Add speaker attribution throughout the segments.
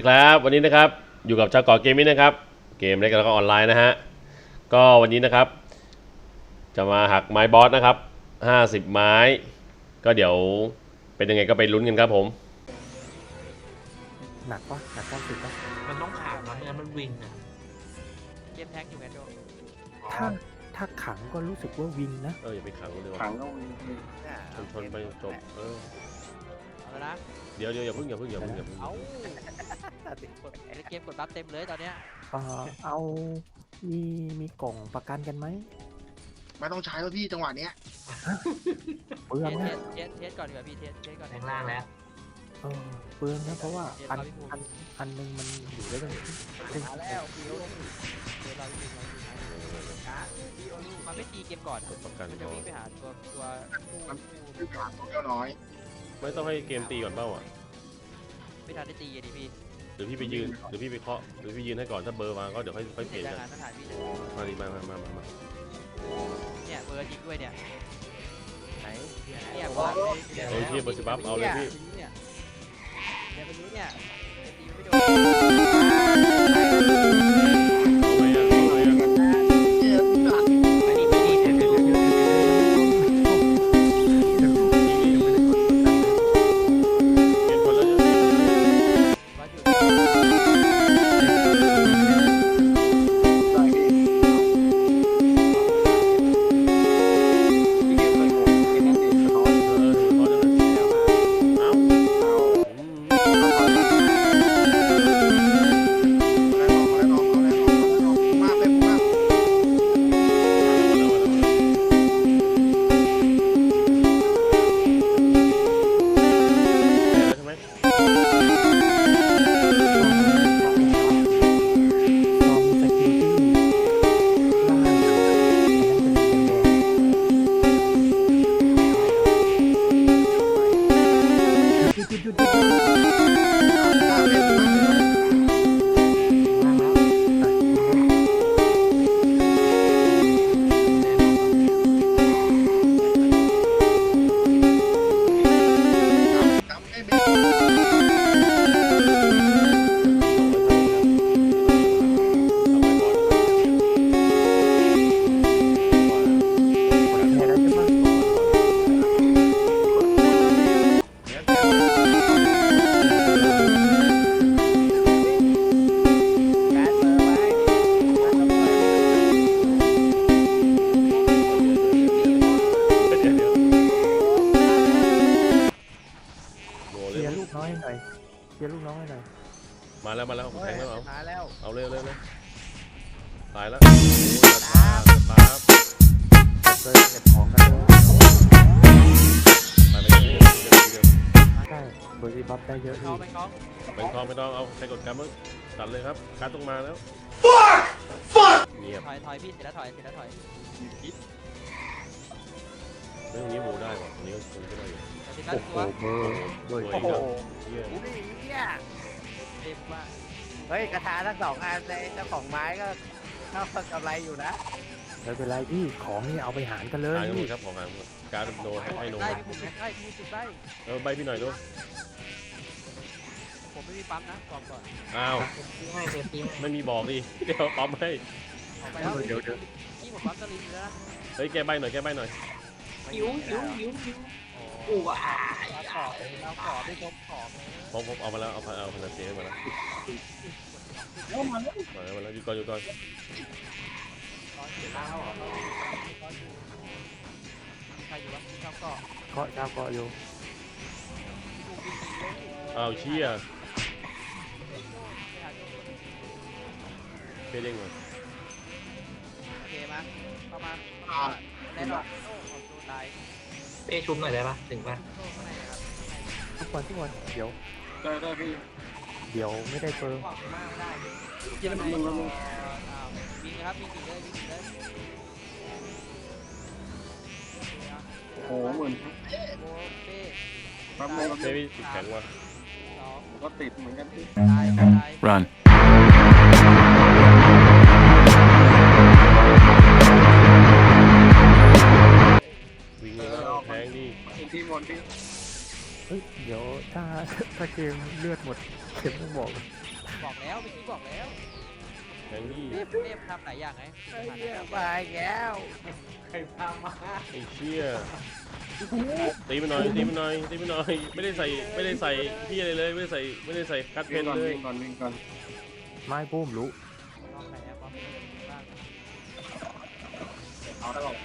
Speaker 1: วัสดีครับ วันนี้นะครับอยู่กับชาวเกาะเกมมิ่งนะครับ เกมเล็กแล้วก็ออนไลน์นะฮะก็วันนี้นะครับ จะมาหักไม้บอสนะครับ 50 ไม้ ก็เดี๋ยวเป็นยังไงก็ไปลุ้นกันครับผม
Speaker 2: หนักปะหนักเก้าสิบปะ
Speaker 3: มันต้องขาดนะไม่งั้นมันวิ่งนะ
Speaker 4: เกมแท็กอยู่ไงโจ
Speaker 2: ถ้าถ้าขังก็รู้สึกว่าวิงนะ
Speaker 1: เอออย่าไปขังมันเลย
Speaker 5: ขั
Speaker 1: ว่ะ
Speaker 5: งก็มี
Speaker 1: ชนชนไปจบเออ
Speaker 4: เอา แล้วนะ
Speaker 1: เดี๋ยวเดี๋ยวอย่าเพิ่งอย่าเพิ่งอย่าเพิ่งอย่าเพิ่ง
Speaker 4: เอากดในเกมกดบัฟเต็มเลยตอนเนี้ย
Speaker 2: เออเอามีมีกล่องประกันกันไหม
Speaker 5: ไม่ต้องใช้แล้วพี่จังหวะเนี้ย
Speaker 2: เปลือง
Speaker 4: เท
Speaker 2: นะ
Speaker 4: สเทสเทสก่อนดีกว่าพี่เทสเทสก่อน
Speaker 3: แรงล่างแล้ว
Speaker 2: เออเปลืองนะเพราะว่าอันอันอันหนึงมันอยู่ได้ตั้งครึ่ง
Speaker 4: มาแล้วพี่โอเทสเราพี่เราพี่โอมันไม่ตีเกมก่อน
Speaker 1: กดประกัน
Speaker 4: มัน
Speaker 1: ก่
Speaker 4: จะ
Speaker 1: อน
Speaker 4: วิ่งไปหาตัวตัวคู่
Speaker 5: คือขาดตัวเจ้าน้อย
Speaker 1: ไม่ต้องให้เกมตีก่อนเปล่าอะ
Speaker 4: ไม่ทันได้ตีอะดิพี่
Speaker 1: หรือพี่ไปยืนหรือพี่ไปเคาะหรือพี่ยืนให้ก่อนถ้าเบอร์มาก็เดี๋ยวค่อยค่อยเป
Speaker 4: เห็
Speaker 1: ลี่ย
Speaker 4: น
Speaker 1: น
Speaker 4: แรง
Speaker 1: กัน
Speaker 4: งานทหารพี่
Speaker 1: มาดิมามามามามา
Speaker 4: เนี่ยเบอร์จริงด้วยเนี่ย
Speaker 2: ไหน
Speaker 4: เนี่ยเบอร์
Speaker 1: เฮ้ยพี่เบอร์สิบัฟเอาเลยพี่
Speaker 4: เนี่ยเนี่ยไปรู้เนี่ยตีไม่โดนาย
Speaker 1: แล้วโอ้
Speaker 2: ย
Speaker 1: ตาตาตา
Speaker 2: เก็บเลยเก็บของกันเลย
Speaker 1: ตายไปเรื่อยๆเรื่อยๆเรื่อย
Speaker 2: ใช่เบอร์ซีบัฟได้เยอะ
Speaker 4: เขา
Speaker 2: อีก
Speaker 4: ไม่เขา
Speaker 1: ๆเป็นทองไม่ต้องเอาใช้กดการมึงตัดเลยครับการต้องมาแล้วเงียบ
Speaker 4: ถอยถอยพี่เสร็จแล้วถอยเสร็จแล้วถอย
Speaker 1: เรื่องนี้โมได้ว่ะตรงนี้ก็คงก็ได้อยู่
Speaker 4: เสร็จแล้ว
Speaker 2: โอ้โห
Speaker 4: ตัว
Speaker 2: เบอร์
Speaker 1: โอ้
Speaker 2: ด้วย
Speaker 1: โหเหี้ย
Speaker 6: เนี่ย
Speaker 4: เต็มว่า
Speaker 6: เฮ้ยกระทาทั้งสองอันเลยเจ้าของไม้ก็ เท่ากำไรอยู่นะ
Speaker 2: ไม่เป็นไรพี่ของนี่เอาไปหารกันเลย
Speaker 1: หางกันหม
Speaker 2: พี่
Speaker 1: ดครับของหางหมดการโดนให้โน
Speaker 4: ได้พี่ผมได้พี่สุดได้
Speaker 1: เออใบพี่หน่อยดู
Speaker 4: ผมไม่มีปั๊มนะบอกก่อน
Speaker 1: อ้าว
Speaker 3: ให้เซฟตี้
Speaker 1: ไม่มีบอกดิเดี๋ยวปั๊มให้
Speaker 4: ออกไปแล้ว
Speaker 2: เดี๋ยวเดี๋ยว
Speaker 4: พี่ผมปั๊มสลิงอยู่แล้วนะ
Speaker 1: เฮ้ยแกใบหน่อยแกใบหน่อย
Speaker 3: หิวหิวหิวหิว
Speaker 4: โอ้
Speaker 3: อู้ว้า
Speaker 4: เอาขอบเอาขอบไม่ครบขอบ
Speaker 1: ผมผมเอามาแล้วเอาเอาพนันเซียมาแล้ว
Speaker 3: แล้วมัน
Speaker 1: มาแล้วมาแล้วหยุดก่อนหยุดก่อน
Speaker 4: ใครอยู่วะชอบก็
Speaker 2: เคาะเจ้าเกาะอยู่
Speaker 1: อ้าวเชี่ยเปเด้งหน่อย
Speaker 4: โอเคมาเข้ามา
Speaker 5: อ่า
Speaker 4: แน่นอนโอ้ของโจตาย
Speaker 3: เป้ชุบหน่อยได้ปะถึงปะ
Speaker 4: โจข้างในนะครับ
Speaker 2: ทุกคนทุกคนเดี๋ยว
Speaker 5: ได้ได้พี่
Speaker 2: เดี๋ยวไม่ได้เปิง
Speaker 4: บอกมากไม่ได้
Speaker 5: กินน้ำมึงแล้วมึง
Speaker 4: อ้าววิ่งนะครับวิ่งหนีเลยวิ่งหนีเลย
Speaker 5: โอ้โหเหมือน
Speaker 4: โบเป้
Speaker 5: แป๊บนึง
Speaker 1: เป้พี่ติดแข็งว่ะ
Speaker 4: สอง
Speaker 5: ก็ติดเหมือนกันพี่
Speaker 4: ตายตาย
Speaker 7: Run.
Speaker 2: ถ้าถ้าเกมเลือดหมดเกมต้องบอก
Speaker 4: บอกแล้วเมื่อกี้บอกแล้ว
Speaker 1: แทงที่
Speaker 4: เทพเทพทำหลายอย่างไง
Speaker 6: ไอ้เหี้ยมาอีกแล้ว
Speaker 3: ใครพามา
Speaker 1: ไอ้เชี่ยตีมันหน่อยตีมันหน่อยตีมันหน่อยไม่ได้ใส่ไม่ได้ใส่พี่อะไรเลยไม่ได้ใส่ไม่ได้ใส่กัดเพ
Speaker 5: วิ่ง
Speaker 1: น
Speaker 5: ก่อน
Speaker 1: เลย
Speaker 5: วิ่งก่อนวิ่งก่อน
Speaker 2: ไม้ปุ้มรู้
Speaker 4: ลองไหนอะบอมบ้าง
Speaker 3: เอาได้หรอก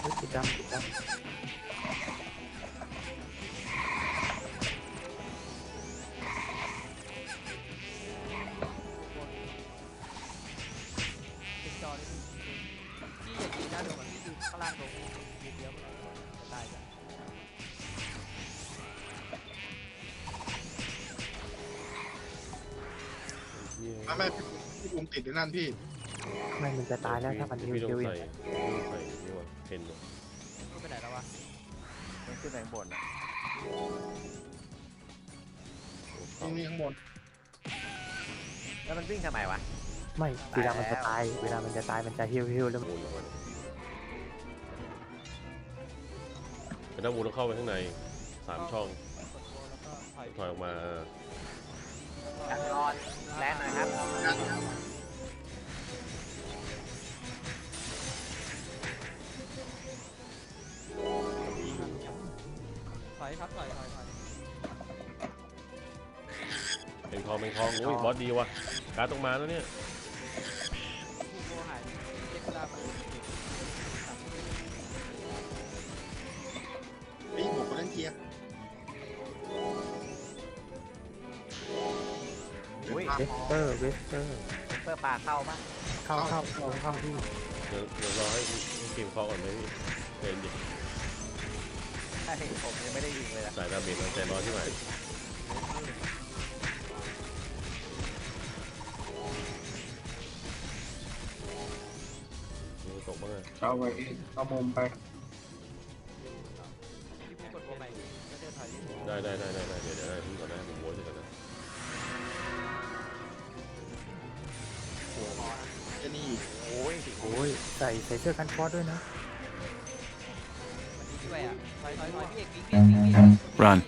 Speaker 2: เฮ้ยติดดำ
Speaker 7: พี่บุ้มติดอยู่นั่นพี่ำ
Speaker 2: ไม่มันจะตายแล้วถ้ามันฮิว
Speaker 1: พี่ต้อ
Speaker 2: ฮิ
Speaker 1: ง
Speaker 2: ว
Speaker 1: ใส่พี่ต้องใส่นี่วะเพนวะ
Speaker 4: มันไปไหนแล้ววะ
Speaker 6: มันขึ้นแรงบนอะ
Speaker 7: นี่นี่ข้างบน
Speaker 6: แล้วมันวิ่งทำไมวะ
Speaker 2: ไม่เวลามันจะตาย เวลามันจะตายมันจะฮิวฮิวแล้ว
Speaker 1: โอ้ยมันเป็นนักบูต้องเข้าไปข้างในสามช่อง
Speaker 4: กดโบแล้วก็ถอย
Speaker 1: ถอยออกมา
Speaker 6: จัดรอนแรงหน่อยครับ
Speaker 4: อยครับถอยถอยถอย
Speaker 1: เป็นคลองเป็นคลองโอ้ยบอสดีว่ะการดต้องมาแล้วเนี่ย
Speaker 4: ผู้โบหายเจ็บเวลามัน
Speaker 7: พี่บุกคนนั้นเคลียร์
Speaker 6: อุ้ย
Speaker 2: เวสเตอร์เวสเตอร์
Speaker 6: เพื่อพาเข้าปะ
Speaker 2: เข้าเข้าเข้าเข้าที่
Speaker 1: เดี๋ยวเดี๋ยวรอให้ให้เกมเคาะก่อนไหมพี่เพนดิ
Speaker 6: ใช่ผมยังไม่ได้ยิงเลยนะ
Speaker 1: สายดาเมจเราใจร้อนที่ไหนตกบ้างอะ
Speaker 5: เอาไปเอามุมไป
Speaker 4: พี่ผู้กดโบใหม่แล้วเดินถอย
Speaker 1: ได้ได้ได้ได้ได้เดี๋ยวเดี๋ยวได้พึ่งก่อนนะผมโวยเสร็จก่อนนะ
Speaker 7: จะนี่
Speaker 6: โอ้ย
Speaker 2: โอ้ยใส่ใส่เสื้อกันฟอสด้วยนะ
Speaker 8: Run.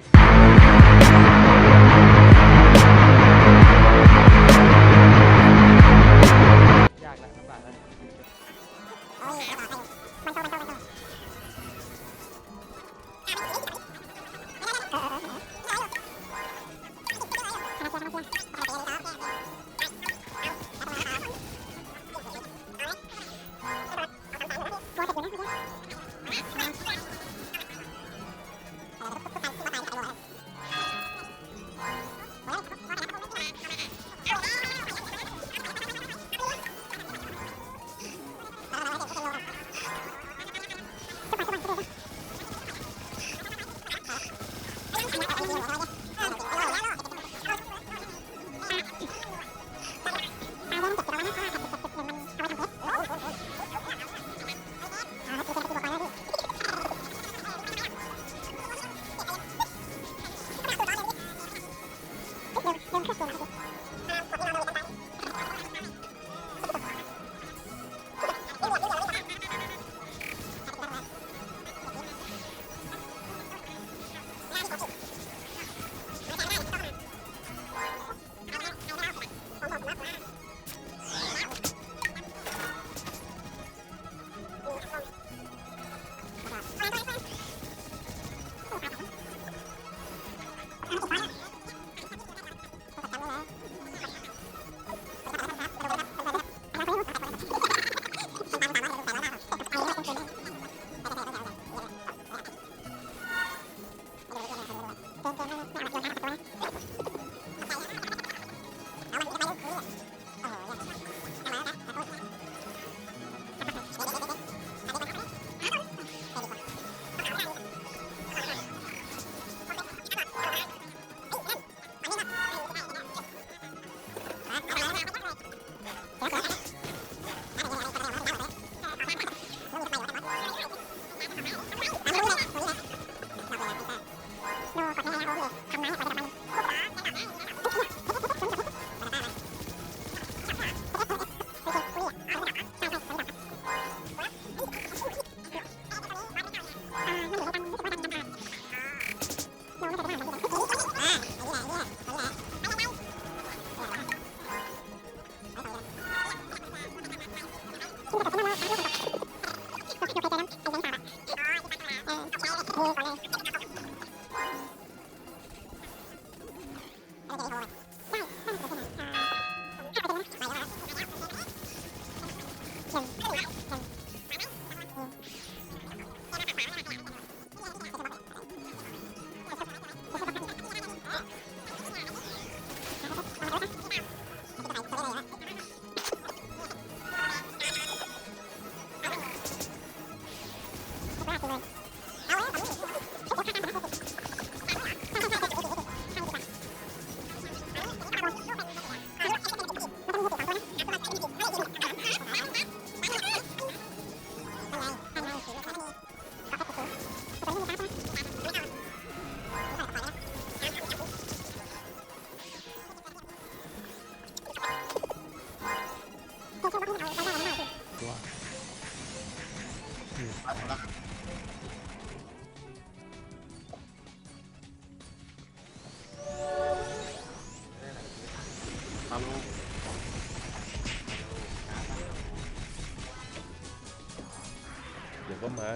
Speaker 7: เดี๋
Speaker 1: ยวก็มา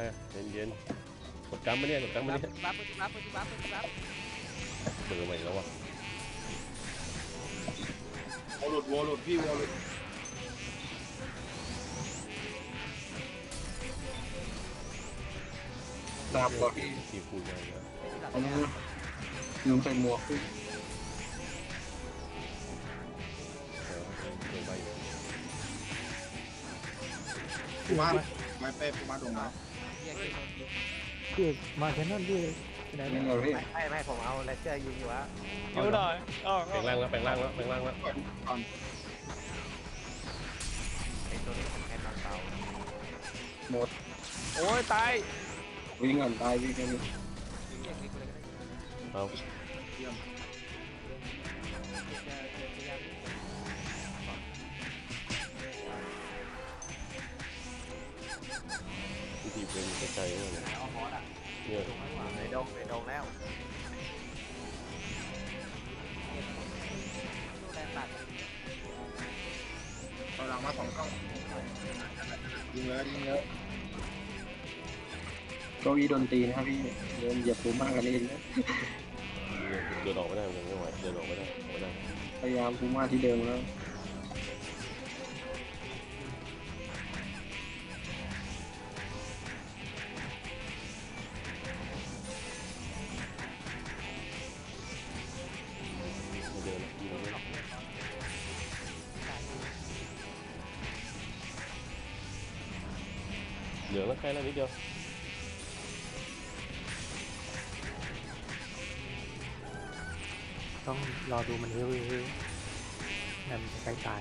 Speaker 1: เย็นๆกดกำมาเนี่ยกดกำมาเนี่ย
Speaker 4: รับรับรับรับ
Speaker 1: เบอร์ใหม่แล้ววะ
Speaker 7: วอลลุดวอลลุดพี่วอลลุด
Speaker 5: ดาบก่อนพี่
Speaker 1: ทีคูณมาแล้ว
Speaker 5: เอามือลืมใส่หมวกพี่
Speaker 1: เออเดินไป
Speaker 7: ผู้ม ไม่เป้ผู้มาตรงนั้น
Speaker 4: เฮียเก่ง
Speaker 2: พี่เอกมาแคนนอนพี่ที่ไหน
Speaker 5: นี่
Speaker 2: เนี่ย
Speaker 5: ไงพี่
Speaker 6: ไม่ไม่ผมเอาเลเซอร์ยิงอยู่วะ
Speaker 2: ยูหน่อยอ๋อ
Speaker 1: แปลงร่างแล้วแปลงร่างแล้วแปลงร่างแล้ว
Speaker 7: ก่อนก่อน
Speaker 6: ไอ้ตัวนี้ผมแค่นอนเตา
Speaker 5: หมด
Speaker 2: โอ้ยตาย
Speaker 5: วิ่งก่อนตายวิ่งกัน
Speaker 4: เฮียเก่งเลย
Speaker 1: เอา
Speaker 7: เยี่ยม
Speaker 1: วิธีเป็นกระจายเนี่ยเนี่ย
Speaker 6: ในดงในดงแล้ว
Speaker 4: ดูแลตัด
Speaker 7: ตอนหลังมาสองกล้องยิงเลยยิงเลย
Speaker 5: เก้าอี้ดนตรีนะครับพี่เดินเหยียบปูมากกันเองนะ
Speaker 1: เดินออกไม่ได้เดินไม่ไหวเดินออกไม่ได้ออกไม่ได้
Speaker 5: พยายามปูมาที่เดิมแล้ว
Speaker 1: ใกล้แล้วนิดเดียว
Speaker 2: ต้องรอดูมันเฮ้ยเฮ้ยนั่นใกล้ตาย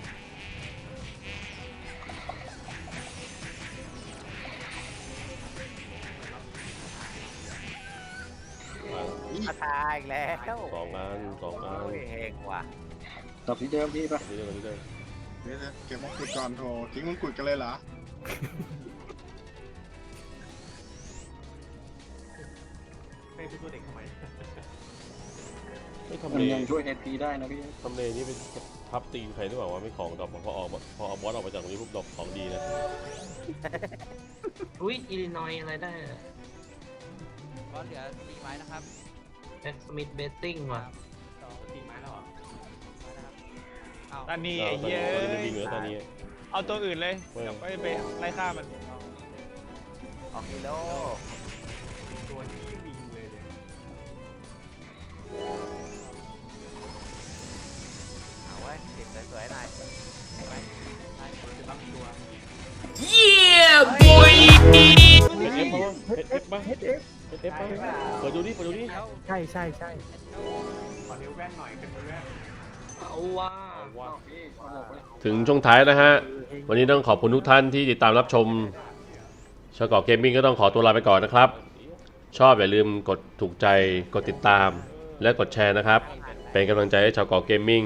Speaker 6: มาตายอีกแล้ว
Speaker 1: สองอันสองอัน
Speaker 6: โอ้ยเฮงว่ะ
Speaker 5: กลับที่เดิมพี่ปะ
Speaker 1: นิดเดียวนิดเดียว
Speaker 7: เดี๋ยวเก็บมงกุฎก่อนโถทิ้งมงกุฎกันเลยเหรอ
Speaker 1: ไม่ทำ
Speaker 5: มัน
Speaker 1: เล
Speaker 5: ยังช่วยเอพีได้นะพี่
Speaker 1: ทำเลนี่เป็นทับตีนใครหรือเปล่าวะไม่ของดอกพอออกมาพอเอาบอสออกมาจากตรงนี้ปุ๊บดอกของดีนะ
Speaker 3: อุ้ยอิลลินอยอะไรได้
Speaker 4: ก็เหลือสี่ไม้นะครับ
Speaker 3: แบ็กสมิธเบสติ้งว่ะ
Speaker 4: สองสี่ไม้แล้วเหรอไม้นะครับเอา
Speaker 2: ตอนนี้
Speaker 1: เรา
Speaker 2: ไอ้
Speaker 1: ตอน
Speaker 2: เหี้ย
Speaker 1: นี้ตอนนี้ไม่มีเหลือตอนนี้
Speaker 2: เอาตัวอื่นเลย
Speaker 1: เออ
Speaker 2: เดี๋ยวไปไปไล่ฆ่ามัน
Speaker 6: ออกกิโล
Speaker 1: ฮ็ดเอฟป่ะเฮ็ดเอฟป่ะเฮ็ดเอฟป่ะเปิดดูดิเปิดดูดิ
Speaker 4: แล้ว
Speaker 2: ใช่ใช่ใช่
Speaker 3: เอาว่า
Speaker 5: พี่เอาหมวกไป
Speaker 1: ถึงช่วงท้ายนะฮะ วันนี้ต้องขอบคุณทุกท่านที่ติดตามรับชมชากอเกมมิ่งก็ต้องขอตัวลาไปก่อนนะครับ ชอบอย่าลืมกดถูกใจกดติดตาม และกดแชร์นะครับ เป็นกำลังใจให้ชาวกอเกมมิ่ง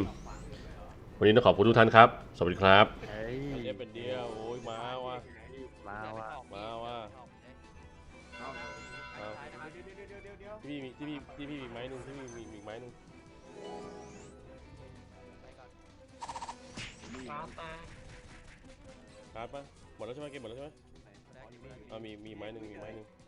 Speaker 1: วันนี้ต้องขอบคุณทุกท่านครับ สวัสดีครับ
Speaker 2: เฮ้ย
Speaker 1: เอฟเป็นเดียว พี่มีที่พี่ที่พี่มีไม้หนึงที่พี่มีมีไม้หนึง
Speaker 3: ฟ้าตา
Speaker 1: การ์ดปะหมดแล้วใช่ไหมเกมหมดแล้วใช่ไหมอ่ามีมีไม้หนึ่งมีไม้หนึ่ง
Speaker 4: ไ